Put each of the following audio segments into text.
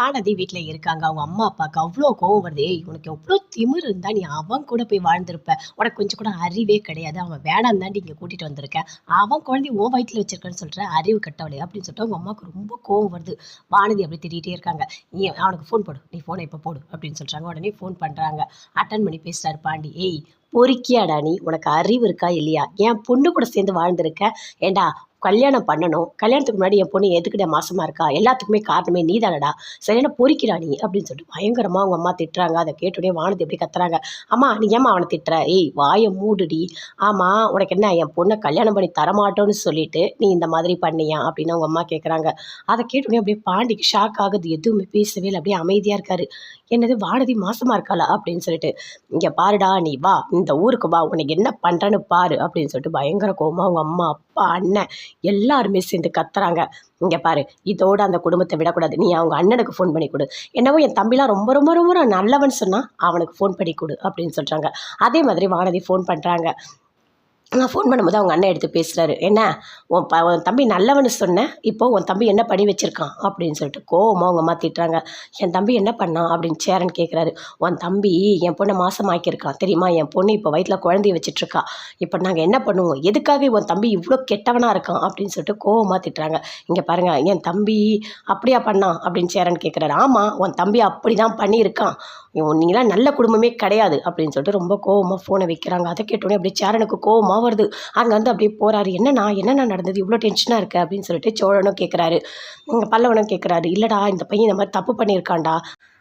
வானதி வீட்டில் இருக்காங்க. அவங்க அம்மா, அப்பாவுக்கு அவ்வளோ கோவம் வருது. "ஏய் உனக்கு எவ்வளோ திமிரு இருந்தா நீ அவன் கூட போய் வாழ்ந்திருப்ப. உனக்கு கொஞ்சம் கூட அறிவே கிடையாது. அவன் வேணாம் தாண்டி இங்கே கூட்டிகிட்டு வந்திருக்கேன் அவன் குழந்தைய உன் வயிற்றில் வச்சிருக்கன்னு சொல்கிற அறிவு கட்டவளே அப்படின்னு சொல்லிட்டு அவங்க அம்மாவுக்கு ரொம்ப கோவம் வருது. வானதி அப்படி திட்டிகிட்டே இருக்காங்க. "நீ அவனுக்கு ஃபோன் போடு. நீ ஃபோனை இப்போ போடு" அப்படின்னு சொல்கிறாங்க உடனே ஃபோன் பண்ணுறாங்க அட்டன் பண்ணி பேசுகிறாரு பாண்டி. "ஏய் பொறுக்கியாடா நீ? உனக்கு அறிவு இருக்கா இல்லையா? என் பொண்ணு கூட சேர்ந்து வாழ்ந்திருக்க. ஏன்டா கல்யாணம் பண்ணணும். கல்யாணத்துக்கு முன்னாடி என் பொண்ணு எதுக்குடா மாசமாக இருக்கா? எல்லாத்துக்குமே காரணமே நீ தானடா. சரியான பொறிக்கிறா நீ" அப்படின்னு சொல்லிட்டு பயங்கரமா அவங்க அம்மா திட்டுறாங்க. அதை கேட்டுடனே வானதி எப்படி கத்துறாங்க. "அம்மா நீ ஏம்மா அவனை திட்டுற? ஏய் வாயை மூடுடி. ஆமாம் உனக்கு என்ன என் பொண்ணை கல்யாணம் பண்ணி தரமாட்டோன்னு சொல்லிட்டு நீ இந்த மாதிரி பண்ணியா?" அப்படின்னு அவங்க அம்மா கேட்குறாங்க. அதை கேட்டுடனே அப்படியே பாண்டிக்கு ஷாக் ஆகுது. எதுவுமே பேசவே இல்லை அப்படியே அமைதியாக இருக்காரு. "என்னது வானதி மாசமாக இருக்காளா?" அப்படின்னு சொல்லிட்டு. இங்கே பாருடா நீ வா. இந்த ஊருக்கு வா. உனக்கு என்ன பண்ணுறேன்னு பாரு" அப்படின்னு சொல்லிட்டு பயங்கர கோபமாக அவங்க அம்மா, அப்பா, அண்ணன் எல்லாருமே சேர்ந்து கத்துறாங்க. இங்கே பாரு இதோட அந்த குடும்பத்தை விடக்கூடாது. நீ அவங்க அண்ணனுக்கு ஃபோன் பண்ணி கொடு என்னவோ என் தம்பிலாம் ரொம்ப ரொம்ப ரொம்ப நல்லவன் சொன்னா அவனுக்கு ஃபோன் பண்ணி கொடு அப்படின்னு சொல்றாங்க. அதே மாதிரி வானதி ஃபோன் பண்றாங்க. நான் ஃபோன் பண்ணும்போது அவங்க அண்ணன் எடுத்து பேசுகிறாரு "என்ன உன் ப உன் தம்பி நல்லவன்னு சொன்னேன் இப்போது உன் தம்பி என்ன பண்ணி வச்சுருக்கான் அப்படின்னு சொல்லிட்டு கோவமாக அவங்க அம்மா திட்டுறாங்க. "என் தம்பி என்ன பண்ணான்?" அப்படின்னு சேரன் கேட்குறாரு. "உன் தம்பி என் பொண்ணை மாசமாக்கியிருக்கான் தெரியுமா? என் பொண்ணு இப்போ வயிற்றில் குழந்தைய வச்சுட்ருக்கா. இப்போ நாங்கள் என்ன பண்ணுவோம்? எதுக்காக உன் தம்பி இவ்வளோ கெட்டவனாக இருக்கான்?" அப்படின்னு சொல்லிட்டு கோவமாக திட்டுறாங்க. இங்கே பாருங்கள் என் தம்பி அப்படியா பண்ணான்?" அப்படின்னு சேரன் கேட்குறாரு. ஆமாம் உன் தம்பி அப்படிதான் பண்ணியிருக்கான். நீங்களாம் நல்ல குடும்பமே கிடையாது" அப்படின்னு சொல்லிட்டு ரொம்ப கோவமாக ஃபோனை வைக்கிறாங்க. அதை கேட்டோனே அப்படியே சேரனுக்கு கோவமாக வருது. அங்கருந்து அப்படியே போறாரு. "என்னண்ணா என்னண்ணா நடந்தது? இவ்வளோ டென்ஷனா இருக்குது அப்படின்னு சொல்லிட்டு சோழனும் கேட்குறாரு. பல்லவனும் கேட்குறாரு. "இல்லடா இந்த பையன் இந்த மாதிரி தப்பு பண்ணியிருக்கான்டா.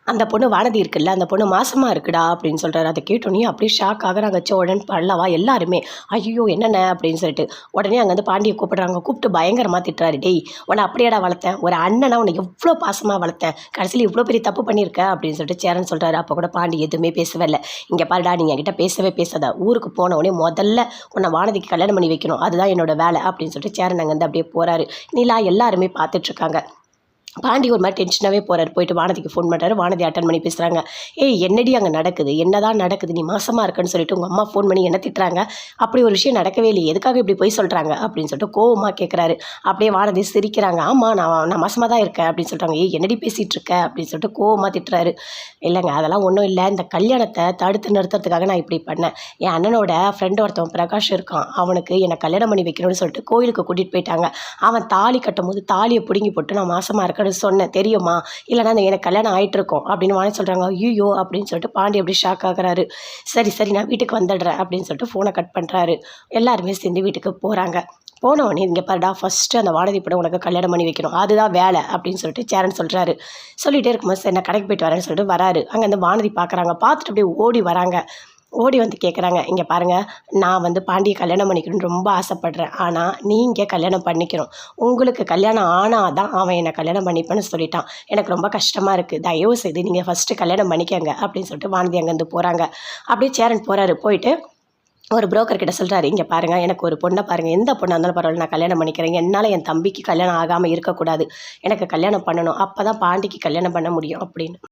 அந்த பொண்ணு வானதி இருக்குல்ல, அந்த பொண்ணு மாசமாக இருக்குடா" அப்படின்னு சொல்கிறாரு அதை கேட்டோன்னே அப்படியே ஷாக் ஆகுறாங்க சோழன், பல்லவா எல்லாருமே. ஐயோ என்னென்ன அப்படின்னு சொல்லிட்டு. உடனே அங்கருந்து பாண்டியை கூப்பிடுறாங்க. கூப்பிட்டு பயங்கரமாக திட்டுறாரு. "டேய் உன்ன அப்படியாடா வளர்த்தேன்? ஒரு அண்ணனா உன்ன எவ்வளோ பாசமாக வளர்த்தேன். கடைசியில் இவ்வளோ பெரிய தப்பு பண்ணியிருக்க" அப்படின்னு சொல்லிட்டு சேரன் சொல்கிறாரு அப்போ கூட பாண்டி எதுவுமே பேசவே இல்லை இங்கே பாருடா நீங்கள் என்கிட்ட பேசவே பேசாத. ஊருக்கு போன உடனே முதல்ல உன்னை வானதிக்கு கல்யாணம் பண்ணி வைக்கணும். அதுதான் என்னோட வேலை" அப்படின்னு சொல்லிட்டு சேரன் அங்கருந்து அப்படியே போகிறாரு நிலா எல்லாருமே பார்த்துட்ருக்காங்க. பாண்டி ஒரு மாதிரி டென்ஷனாகவே போகிறார் போயிட்டு வானதிக்கு ஃபோன் பண்றாரு. வானதி அட்டன் பண்ணி பேசுறாங்க. "ஏய் என்னடி அங்கே நடக்குது? என்னதான் நடக்குது? நீ மாசமாக இருக்கன்னு சொல்லிட்டு உங்கள் அம்மா ஃபோன் பண்ணி என்ன திட்டுறாங்க. அப்படி ஒரு விஷயம் நடக்கவே இல்லை எதுக்காக இப்படி பொய் சொல்கிறாங்க அப்படின்னு சொல்லிட்டு கோவமாக கேட்குறாரு. அப்படியே வானதி சிரிக்கிறாங்க. ஆமாம் நான் நான் மாசமாக தான் இருக்கேன்" அப்படின்னு சொல்கிறாங்க "ஏய் என்னடி பேசிகிட்டு இருக்க?" அப்படின்னு சொல்லிட்டு கோவமாக திட்டுறாரு. இல்லைங்க அதெல்லாம் ஒன்றும் இல்லை இந்த கல்யாணத்தை தடுத்து நிறுத்துறதுக்காக நான் இப்படி பண்ணேன். என் அண்ணனோட ஃப்ரெண்ட் ஒருத்தவன் பிரகாஷ் இருக்கான். அவனுக்கு என்ன கல்யாணம் பண்ணி வைக்கணும்னு சொல்லிட்டு கோயிலுக்கு கூட்டிகிட்டு போயிட்டாங்க. அவன் தாலி கட்டும் போது தாலியை பிடுங்கி போட்டு நான் மாசமாக இருக்கேன் இருக்கேன்னு சொன்னேன் தெரியுமா? இல்லைனா எனக்கு கல்யாணம் ஆயிட்டுருக்கும்" அப்படின்னு வானதி சொல்கிறாங்க ஐயோ அப்படின்னு சொல்லிட்டு பாண்டி அப்படியே ஷாக் ஆகுறாரு. "சரி சரி நான் வீட்டுக்கு வந்துடுறேன்" அப்படின்னு சொல்லிட்டு ஃபோனை கட் பண்ணுறாரு எல்லாருமே சேர்ந்து வீட்டுக்கு போகிறாங்க போன உடனே பாருடா ஃபர்ஸ்ட்டு அந்த வானதி படம் உனக்கு கல்யாணம் பண்ணி வைக்கணும். அதுதான் வேலை" அப்படின்னு சொல்லிட்டு சேரன் சொல்கிறாரு சொல்லிகிட்டே இருக்கும்போது சரி நான் கடைக்கு போயிட்டு வரேன்னு சொல்லிட்டு வராரு. அந்த வானதி பார்க்குறாங்க. பார்த்துட்டு அப்படியே ஓடி வராங்க. ஓடி வந்து கேட்குறாங்க. இங்கே பாருங்க நான் வந்து பாண்டியை கல்யாணம் பண்ணிக்கணும்னு ரொம்ப ஆசைப்படுறேன். ஆனால் நீங்கள் கல்யாணம் பண்ணிக்கணும். உங்களுக்கு கல்யாணம் ஆனால் தான் அவன் என்ன கல்யாணம் பண்ணிப்பேன்னு சொல்லிட்டான். எனக்கு ரொம்ப கஷ்டமாக இருக்குது தயவு செய்து நீங்கள் ஃபர்ஸ்ட்டு கல்யாணம் பண்ணிக்கங்க" அப்படின்னு சொல்லிட்டு வானதி அங்கேருந்து போகிறாங்க அப்படியே சேரன் போகிறாரு போயிட்டு ஒரு புரோக்கர் கிட்ட சொல்கிறாரு இங்கே பாருங்க எனக்கு ஒரு பொண்ணை பாருங்க. எந்த பொண்ணாக இருந்தாலும் பரவாயில்ல நான் கல்யாணம் பண்ணிக்கிறேன். என்னால் என் தம்பிக்கு கல்யாணம் ஆகாமல் இருக்கக்கூடாது. எனக்கு கல்யாணம் பண்ணணும். அப்பதான் பாண்டிக்கு கல்யாணம் பண்ண முடியும்" அப்படின்னு.